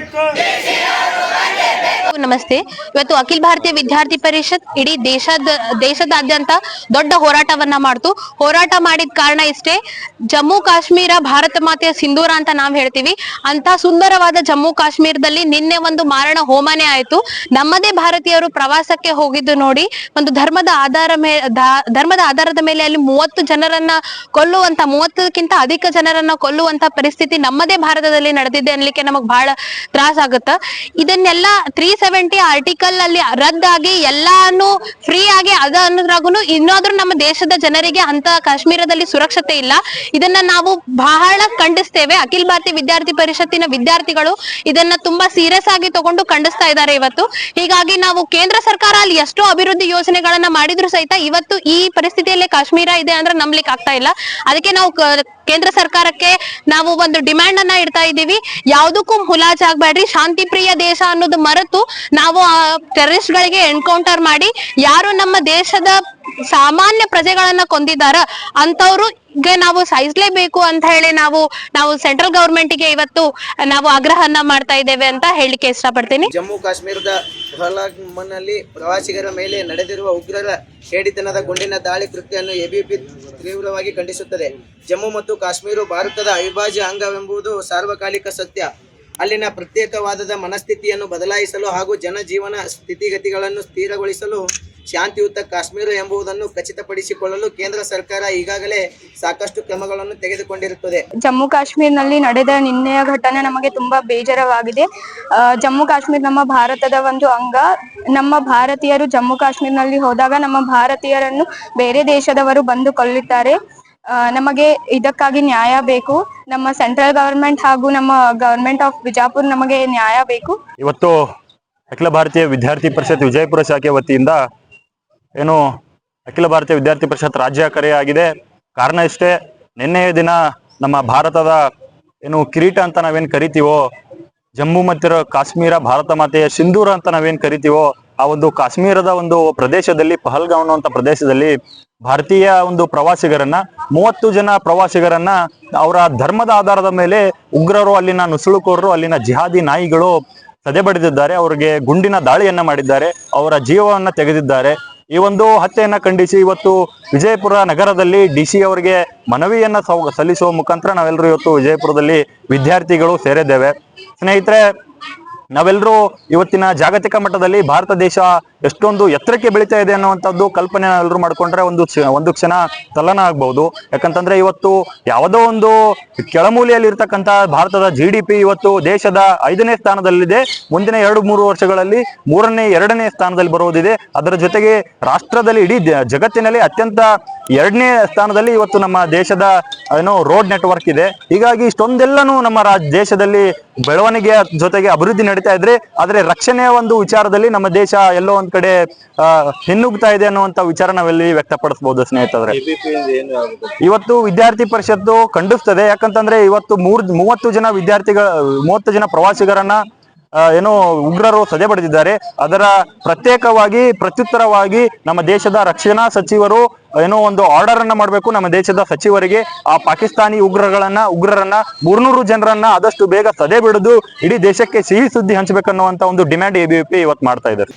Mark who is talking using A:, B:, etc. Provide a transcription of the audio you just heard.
A: ಬೇಕು ಬರಲೇಬೇಕು
B: ನಮಸ್ತೆ. ಇವತ್ತು ಅಖಿಲ ಭಾರತೀಯ ವಿದ್ಯಾರ್ಥಿ ಪರಿಷತ್ ಇಡೀ ದೇಶದ, ದೇಶದಾದ್ಯಂತ ದೊಡ್ಡ ಹೋರಾಟವನ್ನ ಮಾಡ್ತು. ಹೋರಾಟ ಮಾಡಿದ ಕಾರಣ ಇಷ್ಟೇ, ಜಮ್ಮು ಕಾಶ್ಮೀರ ಭಾರತ ಮಾತೆಯ ಸಿಂಧೂರ ಅಂತ ನಾವ್ ಹೇಳ್ತೀವಿ. ಅಂತ ಸುಂದರವಾದ ಜಮ್ಮು ಕಾಶ್ಮೀರದಲ್ಲಿ ನಿನ್ನೆ ಒಂದು ಮಾರಣ ಹೋಮನೆ ಆಯ್ತು. ನಮ್ಮದೇ ಭಾರತೀಯರು ಪ್ರವಾಸಕ್ಕೆ ಹೋಗಿದ್ದು ನೋಡಿ, ಒಂದು ಧರ್ಮದ ಆಧಾರ ಧರ್ಮದ ಆಧಾರದ ಮೇಲೆ ಅಲ್ಲಿ ಮೂವತ್ತು ಜನರನ್ನ ಕೊಲ್ಲುವಂತ, ಮೂವತ್ತಕ್ಕಿಂತ ಅಧಿಕ ಜನರನ್ನ ಕೊಲ್ಲುವಂತ ಪರಿಸ್ಥಿತಿ ನಮ್ಮದೇ ಭಾರತದಲ್ಲಿ ನಡೆದಿದೆ ಅನ್ಲಿಕ್ಕೆ ನಮಗ್ ಬಹಳ ತ್ರಾಸ ಆಗುತ್ತ ಇದನ್ನೆಲ್ಲ ತ್ರೀ ಸೆವೆಂಟಿ ಆರ್ಟಿಕಲ್ ಅಲ್ಲಿ ರದ್ದಾಗಿ ಎಲ್ಲಾನು ಫ್ರೀ ಆಗಿ ಅದ ಅನ್ನೋದ್ರಾಗುನು ಇನ್ನಾದ್ರೂ ನಮ್ಮ ದೇಶದ ಜನರಿಗೆ ಅಂತ ಕಾಶ್ಮೀರದಲ್ಲಿ ಸುರಕ್ಷತೆ ಇಲ್ಲ. ಇದನ್ನ ನಾವು ಬಹಳ ಖಂಡಿಸ್ತೇವೆ. ಅಖಿಲ ಭಾರತೀಯ ವಿದ್ಯಾರ್ಥಿ ಪರಿಷತ್ತಿನ ವಿದ್ಯಾರ್ಥಿಗಳು ಇದನ್ನ ತುಂಬಾ ಸೀರಿಯಸ್ ಆಗಿ ತಗೊಂಡು ಖಂಡಿಸ್ತಾ ಇದ್ದಾರೆ ಇವತ್ತು. ಹೀಗಾಗಿ ನಾವು ಕೇಂದ್ರ ಸರ್ಕಾರ ಅಲ್ಲಿ ಎಷ್ಟೋ ಅಭಿವೃದ್ಧಿ ಯೋಜನೆಗಳನ್ನ ಮಾಡಿದ್ರು ಸಹಿತ ಇವತ್ತು ಈ ಪರಿಸ್ಥಿತಿಯಲ್ಲೇ ಕಾಶ್ಮೀರ ಇದೆ ಅಂದ್ರೆ ನಂಬ್ಲಿಕ್ಕೆ ಆಗ್ತಾ ಇಲ್ಲ. ಅದಕ್ಕೆ ನಾವು ಕೇಂದ್ರ ಸರ್ಕಾರಕ್ಕೆ ನಾವು ಒಂದು ಡಿಮ್ಯಾಂಡ್ ಅನ್ನ ಇಡ್ತಾ ಇದ್ದೀವಿ. ಯಾವುದಕ್ಕೂ ಮುಲಾಜ್ ಆಗ್ಬೇಡ್ರಿ. ಶಾಂತಿ ಪ್ರಿಯ ದೇಶ ಅನ್ನೋದು ಮರೆತು ನಾವು ಟೆರರಿಸ್ಟ್ ಗಳಿಗೆ ಎನ್ಕೌಂಟರ್ ಮಾಡಿ ಯಾರು ನಮ್ಮ ದೇಶದ ಸಾಮಾನ್ಯ ಪ್ರಜೆಗಳನ್ನ ಕೊಂದಿದಾರ ಅಂತವ್ರು ನಾವು ಸಾಯಿಸ್ಲೇಬೇಕು ಅಂತ ಹೇಳಿ ನಾವು ನಾವು ಸೆಂಟ್ರಲ್ ಗವರ್ಮೆಂಟ್ಗೆ ಇವತ್ತು ನಾವು ಆಗ್ರಹನ ಮಾಡ್ತಾ ಇದ್ದೇವೆ ಅಂತ ಹೇಳಿಕೆ ಇಷ್ಟಪಡ್ತೀನಿ.
C: ಜಮ್ಮು ಕಾಶ್ಮೀರದ ಪಹಲ್ಗಾಮ್ನಲ್ಲಿ ಪ್ರವಾಸಿಗರ ಮೇಲೆ ನಡೆದಿರುವ ಉಗ್ರರ ಹೇಡಿತನದ ಗುಂಡಿನ ದಾಳಿ ಕೃತ್ಯವನ್ನು ಎಬಿಪಿ ತೀವ್ರವಾಗಿ ಖಂಡಿಸುತ್ತದೆ. ಜಮ್ಮು ಮತ್ತು ಕಾಶ್ಮೀರ ಭಾರತದ ಅವಿಭಾಜ್ಯ ಅಂಗವೆಂಬುದು ಸಾರ್ವಕಾಲಿಕ ಸತ್ಯ. ಅಲ್ಲಿನ ಪ್ರತ್ಯೇಕವಾದದ ಮನಸ್ಥಿತಿಯನ್ನು ಬದಲಾಯಿಸಲು ಹಾಗೂ ಜನಜೀವನ ಸ್ಥಿತಿಗತಿಗಳನ್ನು ಸ್ಥಿರಗೊಳಿಸಲು ಶಾಂತಿಯುತ ಕಾಶ್ಮೀರ ಎಂಬುದನ್ನು ಖಚಿತಪಡಿಸಿಕೊಳ್ಳಲು ಕೇಂದ್ರ ಸರ್ಕಾರ ಈಗಾಗಲೇ ಸಾಕಷ್ಟು ಕ್ರಮಗಳನ್ನು ತೆಗೆದುಕೊಂಡಿರುತ್ತದೆ.
D: ಜಮ್ಮು ಕಾಶ್ಮೀರ್ನಲ್ಲಿ ನಡೆದ ನಿನ್ನೆಯ ಘಟನೆ ನಮಗೆ ತುಂಬಾ ಬೇಜಾರವಾಗಿದೆ. ಜಮ್ಮು ಕಾಶ್ಮೀರ್ ನಮ್ಮ ಭಾರತದ ಒಂದು ಅಂಗ. ನಮ್ಮ ಭಾರತೀಯರು ಜಮ್ಮು ಕಾಶ್ಮೀರ್ನಲ್ಲಿ ಹೋದಾಗ ನಮ್ಮ ಭಾರತೀಯರನ್ನು ಬೇರೆ ದೇಶದವರು ಬಂದು ಕೊಲ್ಲುತ್ತಾರೆ ನಮಗೆ ಇದಕ್ಕಾಗಿ ನ್ಯಾಯ ಬೇಕು. ನಮ್ಮ ಸೆಂಟ್ರಲ್ ಗವರ್ಮೆಂಟ್ ಹಾಗೂ ನಮ್ಮ ಗವರ್ಮೆಂಟ್ ಆಫ್ ಬಿಜಾಪುರ್ ನಮಗೆ ನ್ಯಾಯ ಬೇಕು.
E: ಇವತ್ತು ಅಖಿಲ ಭಾರತೀಯ ವಿದ್ಯಾರ್ಥಿ ಪರಿಷತ್ ವಿಜಯಪುರ ಶಾಖೆ ವತಿಯಿಂದ ಏನು ಅಖಿಲ ಭಾರತೀಯ ವಿದ್ಯಾರ್ಥಿ ಪರಿಷತ್ ರಾಜ್ಯ ಕರೆಯಾಗಿದೆ. ಕಾರಣ ಇಷ್ಟೇ, ನಿನ್ನೆಯ ದಿನ ನಮ್ಮ ಭಾರತದ ಏನು ಕಿರೀಟ ಅಂತ ನಾವೇನ್ ಕರಿತೀವೋ, ಜಮ್ಮು ಮತ್ತು ಕಾಶ್ಮೀರ ಭಾರತ ಮಾತೆಯ ಸಿಂಧೂರ ಅಂತ ನಾವೇನ್ ಕರಿತೀವೋ, ಆ ಒಂದು ಕಾಶ್ಮೀರದ ಒಂದು ಪ್ರದೇಶದಲ್ಲಿ, ಪಹಲ್ಗಾಂವ್ ಅನ್ನುವಂಥ ಪ್ರದೇಶದಲ್ಲಿ ಭಾರತೀಯ ಒಂದು ಪ್ರವಾಸಿಗರನ್ನ, ಮೂವತ್ತು ಜನ ಪ್ರವಾಸಿಗರನ್ನ ಅವರ ಧರ್ಮದ ಆಧಾರದ ಮೇಲೆ ಉಗ್ರರು, ಅಲ್ಲಿನ ನುಸುಳುಕೋರರು, ಅಲ್ಲಿನ ಜಿಹಾದಿ ನಾಯಿಗಳು ಸದೆ ಬಡಿದಿದ್ದಾರೆ ಅವರಿಗೆ ಗುಂಡಿನ ದಾಳಿಯನ್ನ ಮಾಡಿದ್ದಾರೆ. ಅವರ ಜೀವವನ್ನ ತೆಗೆದಿದ್ದಾರೆ. ಈ ಒಂದು ಹತ್ಯೆಯನ್ನ ಖಂಡಿಸಿ ಇವತ್ತು ವಿಜಯಪುರ ನಗರದಲ್ಲಿ ಡಿ ಸಿ ಅವರಿಗೆ ಮನವಿಯನ್ನ ಸಲ್ಲಿಸುವ ಮುಖಾಂತರ ನಾವೆಲ್ಲರೂ ಇವತ್ತು ವಿಜಯಪುರದಲ್ಲಿ ವಿದ್ಯಾರ್ಥಿಗಳು ಸೇರಿದ್ದೇವೆ. ಸ್ನೇಹಿತರೆ ನಾವೆಲ್ಲರೂ ಇವತ್ತಿನ ಜಾಗತಿಕ ಮಟ್ಟದಲ್ಲಿ ಭಾರತ ದೇಶ ಎಷ್ಟೊಂದು ಎತ್ತರಕ್ಕೆ ಬೆಳೀತಾ ಇದೆ ಅನ್ನುವಂಥದ್ದು ಕಲ್ಪನೆ ಎಲ್ಲರೂ ಮಾಡ್ಕೊಂಡ್ರೆ ಒಂದು ಒಂದು ಕ್ಷಣ ತಲ್ಲನ ಆಗ್ಬಹುದು ಯಾಕಂತಂದ್ರೆ ಇವತ್ತು ಯಾವುದೋ ಒಂದು ಕೆಳಮೂಲೆಯಲ್ಲಿ ಇರ್ತಕ್ಕಂಥ ಭಾರತದ ಜಿ ಡಿ ಪಿ ಇವತ್ತು ದೇಶದ ಐದನೇ ಸ್ಥಾನದಲ್ಲಿದೆ. ಮುಂದಿನ ಎರಡು ಮೂರು ವರ್ಷಗಳಲ್ಲಿ ಮೂರನೇ, ಎರಡನೇ ಸ್ಥಾನದಲ್ಲಿ ಬರುವುದಿದೆ. ಅದರ ಜೊತೆಗೆ ರಾಷ್ಟ್ರದಲ್ಲಿ ಇಡೀ ಜಗತ್ತಿನಲ್ಲಿ ಅತ್ಯಂತ ಎರಡನೇ ಸ್ಥಾನದಲ್ಲಿ ಇವತ್ತು ನಮ್ಮ ದೇಶದ, ಏನೋ ರೋಡ್ ನೆಟ್ವರ್ಕ್ ಇದೆ. ಹೀಗಾಗಿ ಇಷ್ಟೊಂದೆಲ್ಲನೂ ನಮ್ಮ ರಾಜ್, ದೇಶದಲ್ಲಿ ಬೆಳವಣಿಗೆಯ ಜೊತೆಗೆ ಅಭಿವೃದ್ಧಿ ನಡೀತಾ ಇದ್ರೆ, ಆದ್ರೆ ರಕ್ಷಣೆಯ ಒಂದು ವಿಚಾರದಲ್ಲಿ ನಮ್ಮ ದೇಶ ಎಲ್ಲೋ ಒಂದ್ ಕಡೆ ಹಿನ್ನುಗ್ತಾ ಇದೆ ಅನ್ನುವಂತ ವಿಚಾರ ನಾವೆಲ್ಲಿ ವ್ಯಕ್ತಪಡಿಸಬಹುದು ಸ್ನೇಹಿತರೆ. ಇವತ್ತು ವಿದ್ಯಾರ್ಥಿ ಪರಿಷತ್ತು ಖಂಡಿಸ್ತದೆ. ಯಾಕಂತಂದ್ರೆ ಇವತ್ತು ಮೂರ್, ಮೂವತ್ತು ಜನ ವಿದ್ಯಾರ್ಥಿಗಳ, ಮೂವತ್ತು ಜನ ಪ್ರವಾಸಿಗರನ್ನ ಏನೋ ಉಗ್ರರು ಸದೆ ಪಡೆದಿದ್ದಾರೆ ಅದರ ಪ್ರತ್ಯೇಕವಾಗಿ, ಪ್ರತ್ಯುತ್ತರವಾಗಿ ನಮ್ಮ ದೇಶದ ರಕ್ಷಣಾ ಸಚಿವರು ಏನೋ ಒಂದು ಆರ್ಡರ್ ಅನ್ನ ಮಾಡಬೇಕು ನಮ್ಮ ದೇಶದ ಸಚಿವರಿಗೆ. ಆ ಪಾಕಿಸ್ತಾನಿ ಉಗ್ರಗಳನ್ನ, ಉಗ್ರರನ್ನ ಮೂರ್ನೂರು ಜನರನ್ನ ಆದಷ್ಟು ಬೇಗ ಸದೆ ಬಿಡದು ಇಡೀ ದೇಶಕ್ಕೆ ಸಿಹಿ ಸುದ್ದಿ ಹಂಚಬೇಕನ್ನುವಂತ ಒಂದು ಡಿಮ್ಯಾಂಡ್ ಎಬಿಪಿ ಇವತ್ತು ಮಾಡ್ತಾ ಇದ್ದಾರೆ.